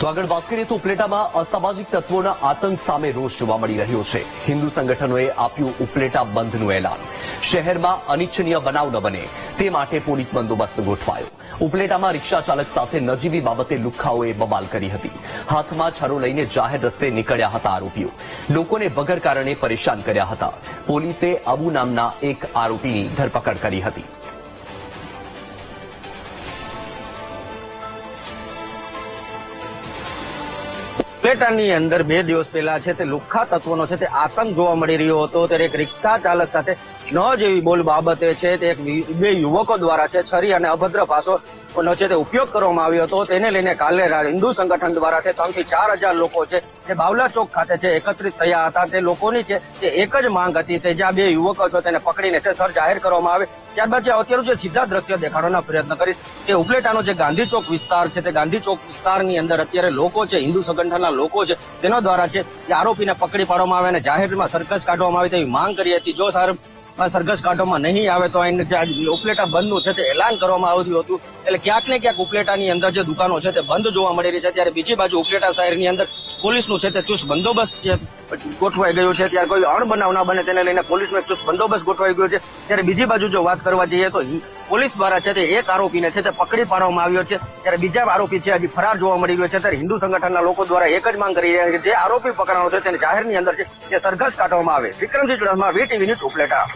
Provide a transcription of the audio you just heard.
તો આગળ વાત કરીએ તો ઉપલેટામાં અસામાજિક તત્વોના આતંક સામે રોષ જોવા મળી રહ્યો છે. હિન્દુ સંગઠનોએ આપ્યું ઉપલેટા બંધનું એલાન. શહેરમાં અનિચ્છનીય બનાવ ન બને, તે માટે પોલીસ બંદોબસ્ત ગોઠવાયો. ઉપલેટામાં રિક્ષા ચાલક સાથે નજીવી બાબતે લુખ્ખાઓએ બબાલ કરી હતી. હાથમાં છરો લઈને જાહેર રસ્તે નીકળ્યા હતા આરોપીઓ. લોકોને વગર કારણે પરેશાન કર્યા હતા. પોલીસે અબુ નામના એક આરોપીની ધરપકડ કરી હતી. ઉપલેટાની અંદર બે દિવસ પહેલા છે તે લુખ્ખા તત્વોનો છે તે આતંક જોવા મળી રહ્યો હતો. ત્યારે એક રિક્ષા ચાલક સાથે ન જેવી બોલ બાબતે છે તે એક બે યુવકો દ્વારા છે, છરી અને અભદ્ર ભાષોનો છે તે ઉપયોગ કરવામાં આવ્યો હતો. તેને લઈને કાલે હિન્દુ સંગઠન દ્વારા તે ત્રણથી ચાર હજાર લોકો છે જે બાવલા ચોક ખાતે છે એકત્રિત થયા હતા. તે લોકોની છે તે એક જ માંગ હતી તે જ્યાં બે યુવકો છે તેને પકડીને છે સર જાહેર કરવામાં આવે. ત્યારબાદ જે અત્યારે જે સીધા દ્રશ્ય દેખાડવાના પ્રયત્ન કરીશ કે ઉપલેટાનો જે ગાંધી ચોક વિસ્તાર છે તે ગાંધી ચોક વિસ્તારની અંદર અત્યારે લોકો છે, હિન્દુ સંગઠનના લોકો છે તેના દ્વારા છે તે આરોપીને પકડી પાડવામાં આવે અને જાહેરમાં સરકસ કાઢવામાં આવે તેવી માંગ કરી હતી. જો આ સરઘસ કાંઠોમાં નહીં આવે તો એને જે ઉપલેટા બંધનું છે તે એલાન કરવામાં આવ્યું હતું. એટલે ક્યાંક ને ક્યાંક ઉપલેટાની અંદર જે દુકાનો છે તે બંધ જોવા મળી રહી છે. ત્યારે બીજી બાજુ ઉપલેટા શહેરની અંદર પોલીસનું છે તે ચુસ્ત બંદોબસ્ત ગોઠવાઈ ગયો છે, ત્યારે કોઈ અણબનાવ ના બને તેને લઈને પોલીસનો એક ચુસ્ત બંદોબસ્ત ગોઠવાઈ ગયો છે. ત્યારે બીજી બાજુ જો વાત કરવા જઈએ તો પોલીસ દ્વારા છે તે એક આરોપીને છે તે પકડી પાડવામાં આવ્યો છે. ત્યારે બીજા આરોપી છે હજી ફરાર જોવા મળી રહ્યો છે. ત્યારે હિન્દુ સંગઠનના લોકો દ્વારા એક જ માંગ કરી રહ્યા છે જે આરોપી પકડાણો છે તેને જાહેરની અંદર છે તે સરઘસ કાઢવામાં આવે. Vikramsinh Chudasama VTV news Upleta